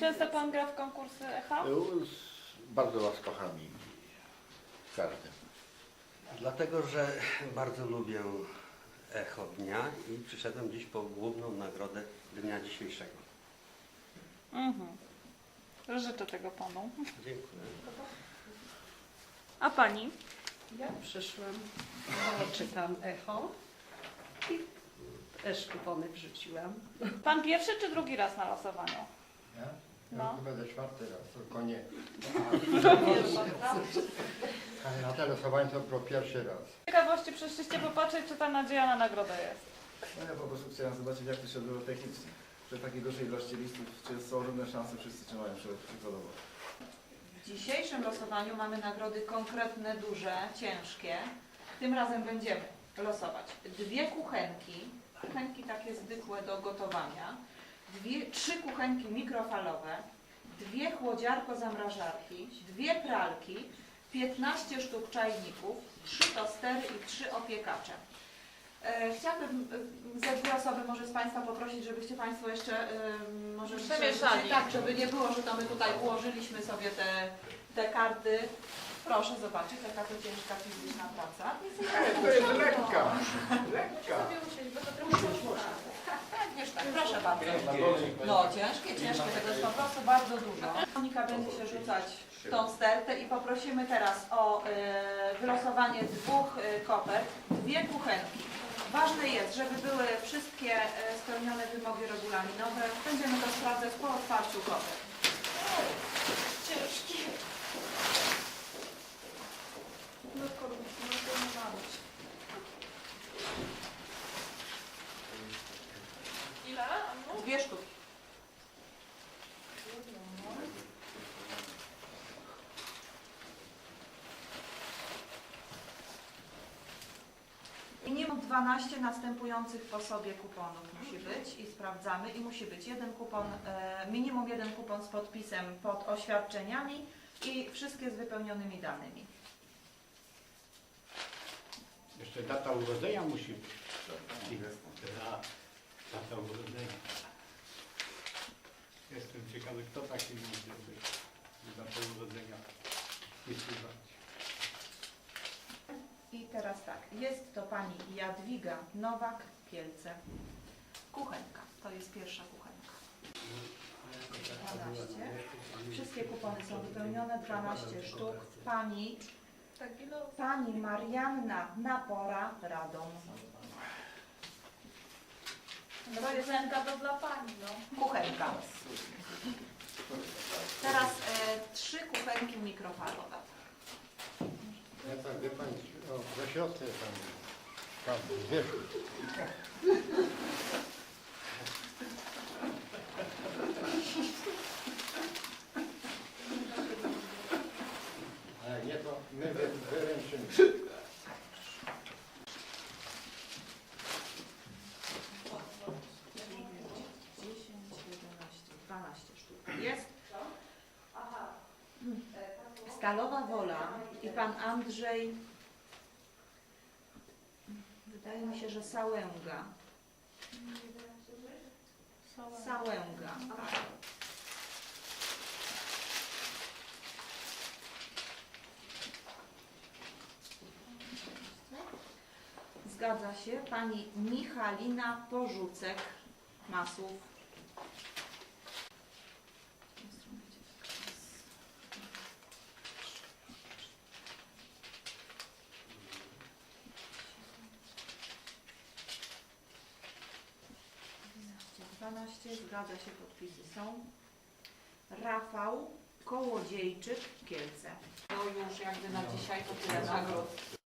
Często pan gra w konkursy echa? Z bardzo łaskawami z każdym. Dlatego, że bardzo lubię echo dnia i przyszedłem dziś po główną nagrodę dnia dzisiejszego. Mhm. Życzę tego panu. Dziękuję. A pani? Ja przyszłam, bo czytam echo i też kupony wrzuciłam. Pan pierwszy czy drugi raz na losowaniu? Ja? No. Ja chyba będę czwarty raz, tylko nie. Ale na te losowanie to było pierwszy raz. Z ciekawości przyszliście popatrzeć, czy ta nadzieja na nagrodę jest. No ja po prostu chciałem zobaczyć, jak to się odbywa technicznie. Przy takiej dużej ilości listów, czy są równe szanse wszyscy, czy mają przy- przykładowo. W dzisiejszym losowaniu mamy nagrody konkretne, duże, ciężkie. Tym razem będziemy losować dwie kuchenki, kuchenki takie zwykłe do gotowania, dwie, trzy kuchenki mikrofalowe, dwie chłodziarko-zamrażarki, dwie pralki, 15 sztuk czajników, trzy tostery i trzy opiekacze. E, Chciałabym e, ze dwie osoby może z Państwa poprosić, żebyście Państwo jeszcze e, może Przemieszali. Tak, żeby nie było, że to my tutaj ułożyliśmy sobie te, te karty. Proszę zobaczyć, jaka to ciężka fizyczna praca. To jest lekka, lekka. Tak, wiesz tak, proszę bardzo. No ciężkie, ciężkie, tego jest po prostu bardzo dużo. Monika będzie się rzucać tą stertę i poprosimy teraz o e, wylosowanie dwóch e, kopert, dwie kuchenki. Ważne jest, żeby były wszystkie e, spełnione wymogi regulaminowe. Będziemy to sprawdzać po otwarciu kopert. Ciężkie. No, Ile? Dwie sztuki. Minimum 12 następujących po sobie kuponów musi być i sprawdzamy i musi być jeden kupon, e, minimum jeden kupon z podpisem pod oświadczeniami i wszystkie z wypełnionymi danymi. Jeszcze data urodzenia musi być. Da- Data urodzenia. Kto taki może być. Data urodzenia wpisywać. I teraz tak, jest to pani Jadwiga Nowak, Kielce. Kuchenka, to jest pierwsza kuchenka. 12. Wszystkie kupony są wypełnione, 12 sztuk. Pani, pani Marianna Napora, Radom. To jest ręka to dla pani, no. Kuchenka. Teraz e, trzy kuchenki mikrofalowe. Ja tak, wie pani, o, ze środka tam, tam, sztuki. Ale nie to, my wy- wyręczymy. jest? Stalowa Wola i pan Andrzej, wydaje mi się, że Sałęga. Sałęga. Tak. Zgadza się. Pani Michalina Porzucek, Masów. 12, zgadza się, podpisy są. Rafał Kołodziejczyk, Kielce. To już jakby na no. dzisiaj to tyle nagród.